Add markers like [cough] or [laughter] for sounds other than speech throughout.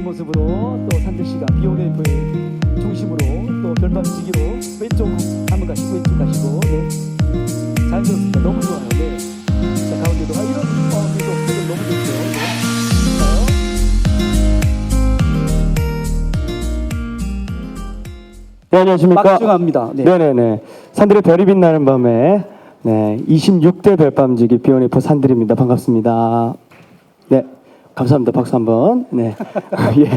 모습으로 또 산들 씨가 비오네이프의 중심으로 또 별밤지기로 왼쪽 한번 가시고 왼쪽 가시고 네. 자연스럽습니다. 너무 좋아요. 네. 자 가운데도 아 이런 어 그래도 그래도 너무 좋죠. 네. 네, 안녕하십니까. 막중합니다. 네. 네. 네네 산들의 별이 빛나는 밤에 네, 26대 별밤지기 비오니포 산들입니다. 반갑습니다. 네, 감사합니다. 박수 한번. 네. [laughs] 예.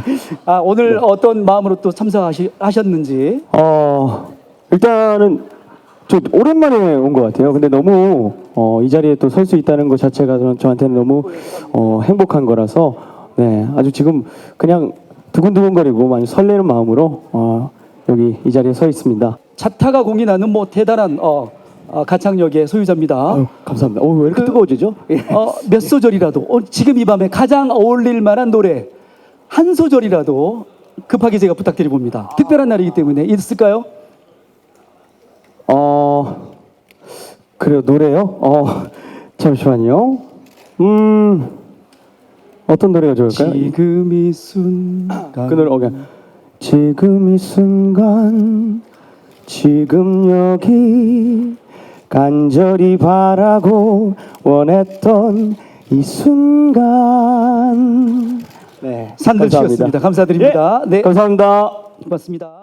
아 오늘 어떤 마음으로 또 참석하셨는지 어, 일단은 저 오랜만에 온 것 같아요. 근데 너무 어, 이 자리에 또 설 수 있다는 것 자체가 저는- 저한테는 너무 어, 행복한 거라서 네, 아주 지금 그냥 두근두근거리고 많이 설레는 마음으로 어, 여기 이 자리에 서 있습니다. 차타가 공인하는 뭐 대단한 어, 어, 가창력의 소유자입니다. 아유, 감사합니다. 오, 왜 이렇게 그- 뜨거워지죠? 예. 어, 몇 소절이라도 어, 지금 이 밤에 가장 어울릴 만한 노래 한 소절이라도 급하게 제가 부탁드려 봅니다. 특별한 날이기 때문에 있을까요? 어, 그래요, 노래요? 어, 잠시만요. 음, 어떤 노래가 좋을까요? 지금 이 순간 그 노래, 어, 그냥. 지금 이 순간, 지금 여기, 간절히 바라고 원했던 이 순간. 네, 산들 감사합니다. 씨였습니다. 감사드립니다. 예, 네, 감사합니다. 고맙습니다.